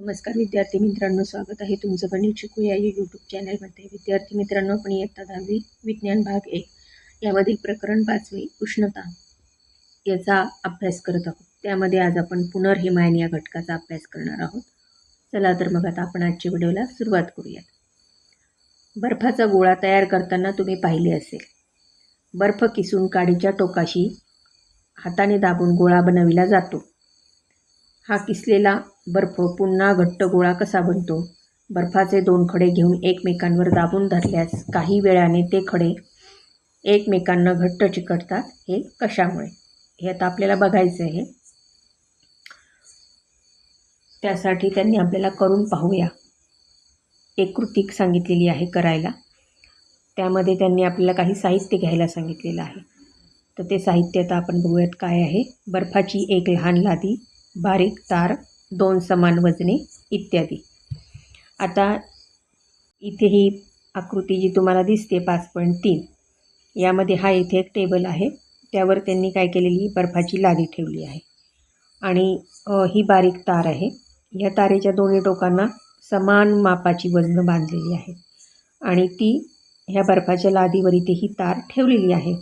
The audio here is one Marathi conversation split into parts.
नमस्कार विद्यार्थी मित्रांनो स्वागत आहे तुमचं गणित शिकू या यूट्यूब चॅनलमध्ये विद्यार्थी मित्रांनो आपण इयत्ता दहावी विज्ञान भाग एक. यामधील प्रकरण पाचवे उष्णता. याचा अभ्यास करत आहोत. त्यामध्ये आज आपण पुनर्हिमायन या घटकाचा अभ्यास करणार आहोत. चला तर मग आता आपण आजच्या व्हिडिओला सुरुवात करूयात. बर्फाचा गोळा तयार करताना तुम्ही पाहिले असेल. बर्फ किसून काडीच्या टोकाशी हाताने दाबून गोळा बनविला जातो. हा किसलेला बर्फ पुन्हा घट्ट गोळा कसा बनतो? बर्फाचे दोन खडे घेऊन एकमेकांवर दाबून धरल्यास काही वेळाने ते खडे एकमेकांना घट्ट चिकटतात. हे कशामुळे? हे आता आपल्याला बघायचं आहे. त्यासाठी त्यांनी आपल्याला करून पाहूया. एक कृती सांगितलेली आहे करायला. त्यामध्ये त्यांनी आपल्याला काही साहित्य घ्यायला सांगितलेलं आहे. तर ते साहित्य आता आपण बघूयात काय आहे. बर्फाची एक लहान लादी बारीक तार दोन समान वजने इत्यादी. आता इथे ही आकृती जी तुम्हाला दिसते पाच पॉईंट तीन यामध्ये हा इथे एक टेबल आहे. त्यावर त्यांनी काय केलेली बर्फाची लादी ठेवली आहे. आणि ही बारीक तार आहे. या तारेच्या दोन्ही टोकांना समान मापाची वजनं बांधलेली आहे. आणि ती ह्या बर्फाच्या लादीवर इथे ही तार ठेवलेली आहे.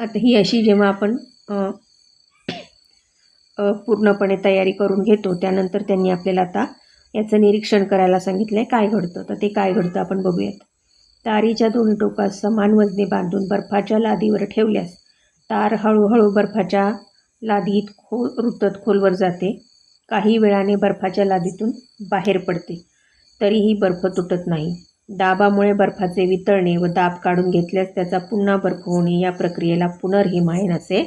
आता ही अशी जेव्हा आपण पूर्णपणे तयारी करून घेतो. त्यानंतर त्यांनी आपल्याला आता याचं निरीक्षण करायला सांगितलं आहे काय घडतं. तर ते काय घडतं आपण बघूयात. तारीच्या दोन टोकास समान वजने बांधून बर्फाच्या लादीवर ठेवल्यास तार हळूहळू बर्फाच्या लादीत खो रुतत खोलवर जाते. काही वेळाने बर्फाच्या लादीतून बाहेर पडते. तरीही बर्फ तुटत नाही. दाबामुळे बर्फाचे वितळणे व दाब काढून घेतल्यास त्याचा पुन्हा बर्फ होणे या प्रक्रियेला पुनर्हिमायन असे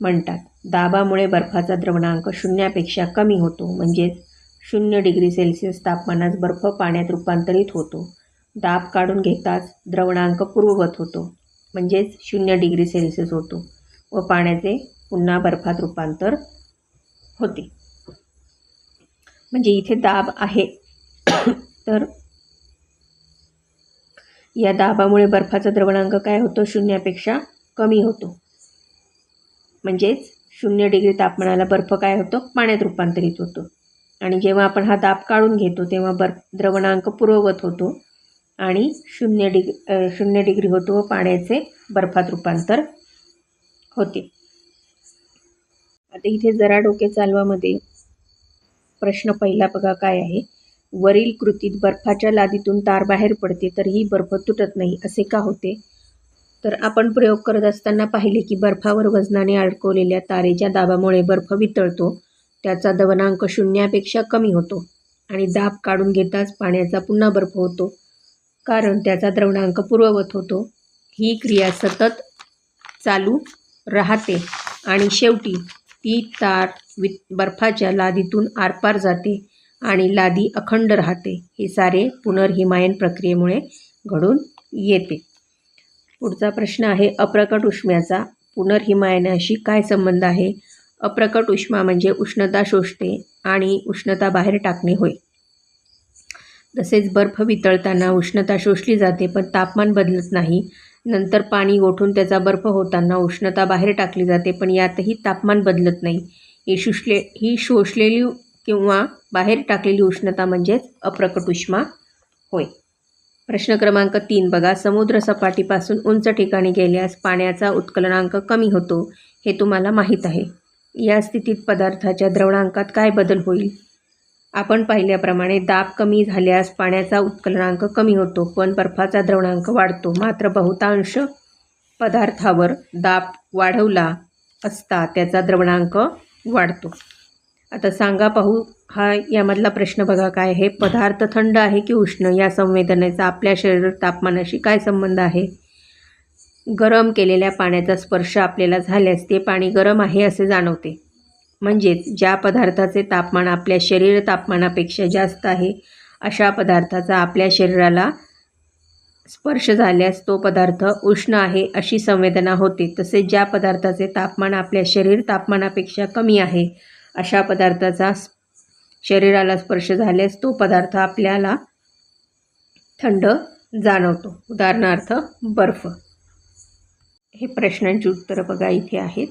म्हणतात. दाबामुळे बर्फाचा द्रवणांक शून्यापेक्षा कमी होतो म्हणजेच शून्य डिग्री सेल्सिअस तापमानात बर्फ पाण्यात रूपांतरित होतो. दाब काढून घेताच द्रवणांक पूर्ववत होतो म्हणजेच शून्य डिग्री सेल्सिअस होतो व पाण्याचे पुन्हा बर्फात रूपांतर होते. म्हणजे इथे दाब आहे. तर या दाबामुळे बर्फाचा द्रवणांक काय होतो? शून्यापेक्षा कमी होतो. म्हणजेच शून्य डिग्री तापमानाला बर्फ काय होतो? पाण्यात रूपांतरित होतो. आणि जेव्हा आपण हा दाब काढून घेतो तेव्हा बर्फ द्रवणांक पूर्ववत होतो आणि शून्य डिग शून्य डिग्री होतो व पाण्याचे बर्फात रूपांतर होते. आता इथे जरा डोके चालवामध्ये प्रश्न पहिला बघा काय आहे? वरील कृतीत बर्फाच्या लादीतून तार बाहेर पडते तरीही बर्फ तुटत नाही असे का होते? तर आपण प्रयोग करत असताना पाहिले की बर्फावर वजनाने अडकवलेल्या तारेच्या दाबामुळे बर्फ वितळतो. त्याचा दवनांक शून्यापेक्षा कमी होतो आणि दाब काढून घेताच पाण्याचा पुन्हा बर्फ होतो. कारण त्याचा द्रवणांक पूर्ववत होतो. ही क्रिया सतत चालू राहते आणि शेवटी ती तार वि बर्फाच्या लादीतून आरपार जाते आणि लादी अखंड राहते. हे सारे पुनर्हिमायन प्रक्रियेमुळे घडून येते. पुढचा प्रश्न आहे अप्रकट उष्म्याचा. पुनर्हिमायनाशी काय संबंध आहे? अप्रकट उष्मा म्हणजे उष्णता शोषते आणि उष्णता बाहेर टाकणे होय. तसेच बर्फ वितळताना उष्णता शोषली जाते पण तापमान बदलत नाही. नंतर पाणी गोठून त्याचा बर्फ होताना उष्णता बाहेर टाकली जाते पण यातही तापमान बदलत नाही. ही शुषले ही शोषलेली किंवा बाहेर टाकलेली उष्णता म्हणजेच अप्रकट उष्मा होय. प्रश्न क्रमांक तीन बघा. समुद्र सपाटीपासून उंच ठिकाणी गेल्यास पाण्याचा उत्कलनांक कमी होतो हे तुम्हाला माहीत आहे. या स्थितीत पदार्थाच्या द्रवणांकात काय बदल होईल? आपण पाहिल्याप्रमाणे दाब कमी झाल्यास पाण्याचा उत्कलनांक कमी होतो पण बर्फाचा द्रवणांक वाढतो. मात्र बहुतांश पदार्थावर दाब वाढवला असता त्याचा द्रवणांक वाढतो. आता सांगा पाहू हा यामधला प्रश्न बघा काय आहे. पदार्थ थंड आहे की उष्ण? या संवेदनेचा आपल्या शरीर तापमानाशी काय संबंध आहे? गरम केलेल्या पाण्याचा स्पर्श आपल्याला झाल्यास ते पाणी गरम आहे असे जाणवते. म्हणजेच ज्या पदार्थाचे तापमान आपल्या शरीर तापमानापेक्षा जास्त आहे अशा पदार्थाचा आपल्या शरीराला स्पर्श झाल्यास तो पदार्थ उष्ण आहे अशी संवेदना होते. तसेच ज्या पदार्थाचे तापमान आपल्या शरीर तापमानापेक्षा कमी आहे अशा पदार्थाचा शरीराला स्पर्श झाल्यास तो पदार्थ आपल्याला थंड जाणवतो. उदाहरणार्थ बर्फ. हे प्रश्नांची उत्तरं बघा इथे आहेत.